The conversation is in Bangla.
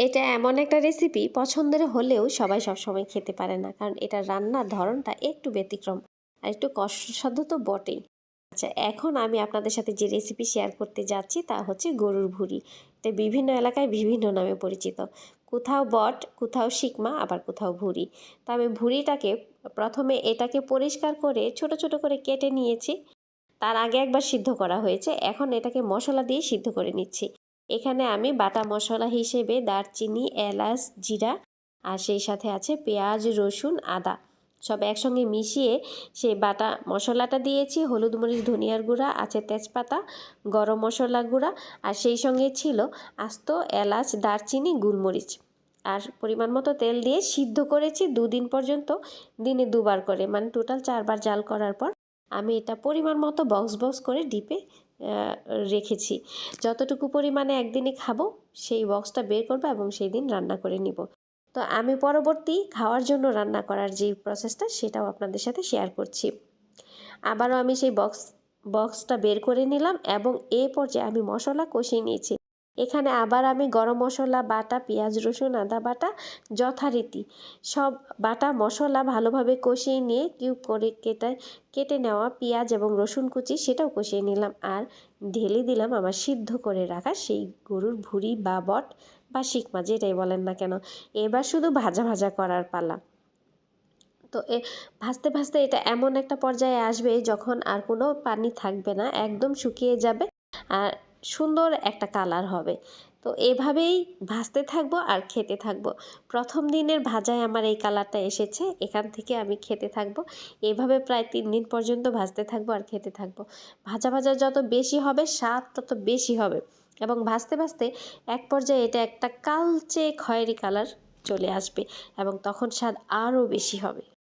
এটা এমন একটা রেসিপি পছন্দের হলেও সবাই সবসময় খেতে পারে না। কারণ এটা রান্নার ধরনটা একটু ব্যতিক্রম আর একটু কষ্টসাধ্য তো বটেই। আচ্ছা এখন আমি আপনাদের সাথে যে রেসিপি শেয়ার করতে যাচ্ছি তা হচ্ছে গরুর ভুড়ি। এটা বিভিন্ন এলাকায় বিভিন্ন নামে পরিচিত। কোথাও বট, কোথাও শিকমা, আবার কোথাও ভুড়ি। তো আমি ভুড়িটাকে প্রথমে এটাকে পরিষ্কার করে ছোট ছোট করে কেটে নিয়েছি। তার আগে একবার সিদ্ধ করা হয়েছে। এখন এটাকে মশলা দিয়ে সিদ্ধ করে নিচ্ছি। এখানে আমি বাটা মশলা হিসেবে দারচিনি, এলাচ, জিরা আর সেই সাথে আছে পেঁয়াজ, রসুন, আদা। সব একসঙ্গে মিশিয়ে সেই বাটা মশলাটা দিয়েছি, হলুদ মরিচ, ধনিয়ার গুঁড়া, আছে তেজপাতা, গরম মশলা গুঁড়া আর সেই সঙ্গে ছিল আস্ত এলাচ, দারচিনি, গুলমরিচ। আর পরিমাণ মতো তেল দিয়ে সিদ্ধ করেছি দুদিন পর্যন্ত, দিনে দুবার করে। মানে টোটাল চারবার জাল করার পর আমি এটা পরিমাণ মতো বক্স বক্স করে ডিপে রেখেছি। যতটুকু পরিমাণে একদিনে খাব, সেই বক্সটা বের করব এবং সেই দিন রান্না করে নিব। তো আমি পরবর্তী খাওয়ার জন্য রান্না করার যে প্রসেসটা সেটাও আপনাদের সাথে শেয়ার করছি। আবারও আমি সেই বক্স বক্সটা বের করে নিলাম এবং এ পর্যায়ে আমি মশলা কষিয়ে নিয়েছি। এখানে আবার আমি গরম মশলা, বাটা, পেঁয়াজ, রসুন, আদা বাটা যথারীতি। সব বাটা মশলা ভালোভাবে কষিয়ে নিয়ে কিউব করে কেটে কেটে নেওয়া পেঁয়াজ এবং রসুন কুচি সেটাও কষিয়ে নিলাম আর ঢেলে দিলাম আমার সিদ্ধ করে রাখা সেই গরুর ভুড়ি বা বট বা শিকমা যেটাই বলেন না কেন। এবার শুধু ভাজা ভাজা করার পালা। তো এ ভাজতে ভাজতে এটা এমন একটা পর্যায়ে আসবে যখন আর কোনো পানি থাকবে না, একদম শুকিয়ে যাবে। আর সুন্দর একটা কালার হবে। তো এভাবেই ভাজতে থাকব আর খেতে থাকব। প্রথম দিনের ভাজায় আমার এই কালারটা এসেছে, এখান থেকে আমি খেতে থাকব। এভাবে প্রায় তিন দিন পর্যন্ত ভাজতে থাকব আর খেতে থাকব। ভাজা ভাজা যত বেশি হবে, স্বাদ তত বেশি হবে। এবং ভাজতে ভাজতে এক পর্যায়ে এটা একটা কালচে খয়েরি কালার চলে আসবে এবং তখন স্বাদ আরও বেশি হবে।